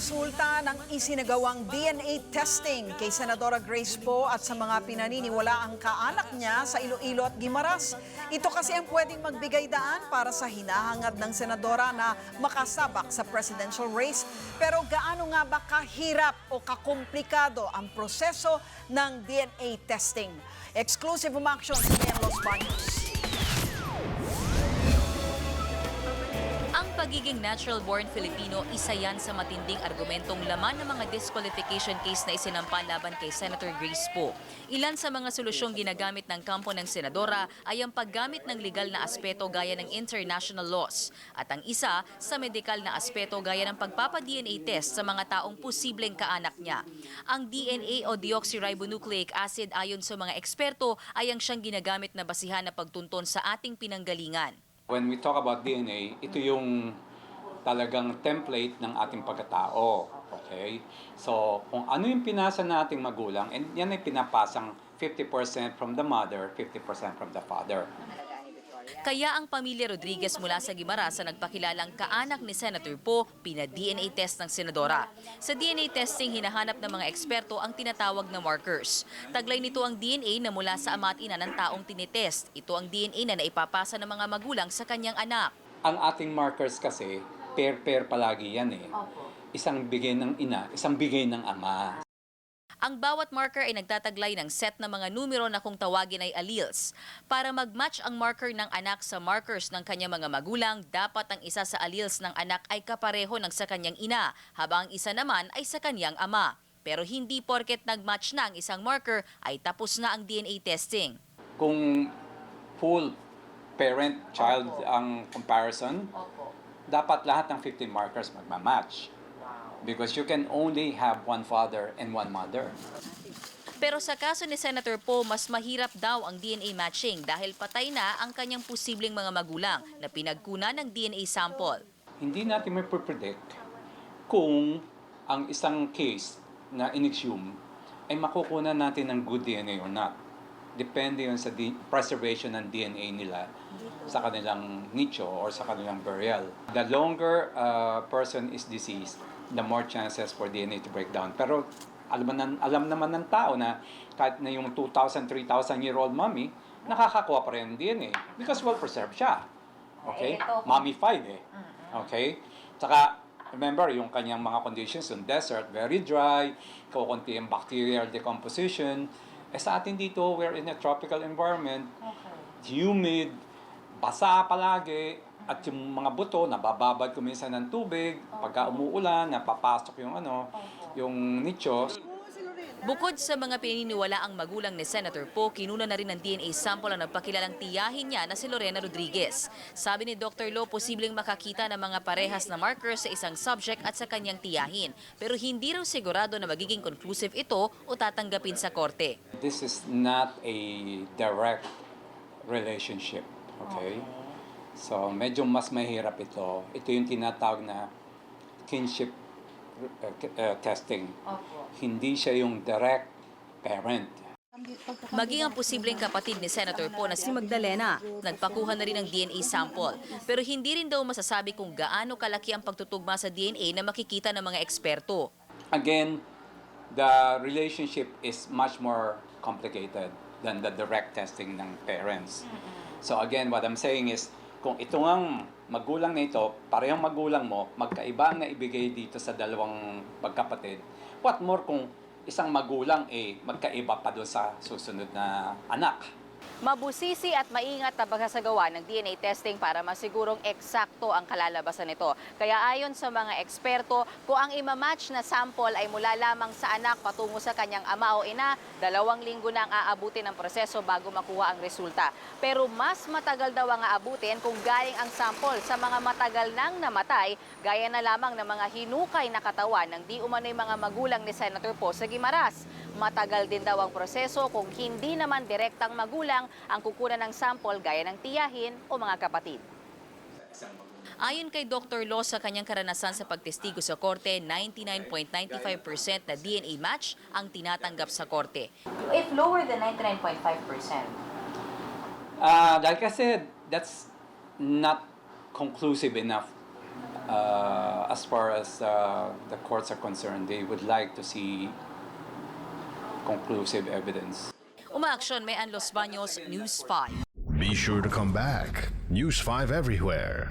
resulta ng isinagawang DNA testing kay Senadora Grace Poe at sa mga pinaniniwala ang kaanak niya sa Iloilo at Guimaras. Ito kasi ang pwedeng magbigay daan para sa hinahangad ng senadora na makasabak sa presidential race. Pero gaano nga ba kahirap o kakomplikado ang proseso ng DNA testing? Exclusive umaksyon sa Los Baños. Pagiging natural-born Filipino, isa yan sa matinding argumentong laman ng mga disqualification case na isinampa laban kay Senator Grace Poe. Ilan sa mga solusyong ginagamit ng kampo ng senadora ay ang paggamit ng legal na aspeto gaya ng international laws. At ang isa sa medikal na aspeto gaya ng pagpapa-DNA test sa mga taong posibleng kaanak niya. Ang DNA o deoxyribonucleic acid ayon sa mga eksperto ay ang siyang ginagamit na basihan na pagtunton sa ating pinanggalingan. When we talk about DNA, ito yung talagang template ng ating pagkatao. Okay? So, kung ano yung pinasa nating magulang, and yan ay pinapasang 50% from the mother, 50% from the father. Kaya ang pamilya Rodriguez mula sa Guimaras sa nagpakilalang kaanak ni Senator Poe, pina-DNA test ng senadora. Sa DNA testing, hinahanap ng mga eksperto ang tinatawag na markers. Taglay nito ang DNA na mula sa ama at ina ng taong tinitest. Ito ang DNA na naipapasa ng mga magulang sa kanyang anak. Ang ating markers kasi, pair-pair palagi yan eh. Isang bigay ng ina, isang bigay ng ama. Ang bawat marker ay nagtataglay ng set ng mga numero na kung tawagin ay alleles. Para mag-match ang marker ng anak sa markers ng kanyang mga magulang, dapat ang isa sa alleles ng anak ay kapareho ng sa kanyang ina, habang ang isa naman ay sa kanyang ama. Pero hindi porket nag-match na ang isang marker ay tapos na ang DNA testing. Kung full parent-child ang comparison, dapat lahat ng 15 markers magmamatch. Because you can only have one father and one mother. Pero sa kaso ni Senator Poe, mas mahirap daw ang DNA matching dahil patay na ang kanyang posibleng mga magulang na pinagkunan ng DNA sample. Hindi natin may predict kung ang isang case na inexhume ay makukunan natin ng good DNA or not. Depende yun sa preservation ng DNA nila sa kanilang nicho or sa kanilang burial. The longer a person is deceased, the more chances for DNA to break down. Pero alam, man, alam naman ng tao na kahit na yung 2,000, 3,000 year old mommy, nakakakuha pa rin ng DNA because well preserved siya. Okay? Mummified eh. Okay? Tsaka, remember, yung kanyang mga conditions, yung desert, very dry, kukunti yung bacterial decomposition. Eh sa atin dito, we're in a tropical environment, humid, basa palagi, at yung mga buto, nabababad kuminsan ng tubig, pagka umuulan, napapasok yung ano, yung nicho. Bukod sa mga pininiwala ang magulang ni Senator Poe, kinuna na rin ng DNA sample ang nagpakilalang tiyahin niya na si Lorena Rodriguez. Sabi ni Dr. Lo, posibleng makakita ng mga parehas na markers sa isang subject at sa kanyang tiyahin. Pero hindi raw sigurado na magiging conclusive ito o tatanggapin sa korte. This is not a direct relationship, okay? So, medyo mas mahirap ito. Ito yung tinatawag na kinship uh, uh, testing. Hindi siya yung direct parent. Maging ang posibleng kapatid ni Senator Poe na si Magdalena, nagpakuha na rin ng DNA sample. Pero hindi rin daw masasabi kung gaano kalaki ang pagtutugma sa DNA na makikita ng mga eksperto. Again, the relationship is much more complicated than the direct testing ng parents. So again, what I'm saying is, kung ito ngang magulang na ito, parehong magulang mo, magkaiba ang naibigay dito sa dalawang magkapatid, what more kung isang magulang eh magkaiba pa doon sa susunod na anak. Mabusisi at maingat na pagsasagawa ng DNA testing para masigurong eksakto ang kalalabasan nito. Kaya ayon sa mga eksperto, kung ang imamatch na sample ay mula lamang sa anak patungo sa kanyang ama o ina, dalawang linggo na ang aabutin ng proseso bago makuha ang resulta. Pero mas matagal daw ang aabutin kung galing ang sample sa mga matagal nang namatay, gaya na lamang ng mga hinukay na katawan ng di umano'y mga magulang ni Senator Poe sa Gimaras. Matagal din daw ang proseso kung hindi naman direktang magulang ang kukunan ng sample gaya ng tiyahin o mga kapatid. Ayon kay Dr. Lo sa kanyang karanasan sa pagtestigo sa korte, 99.95% na DNA match ang tinatanggap sa korte. If lower than 99.5%, Ah, dahil kasi that's not conclusive enough uh, as far as uh, the courts are concerned, they would like to see conclusive evidence. Umaaksyon may Los Baños, News 5. Be sure to come back. News 5 everywhere.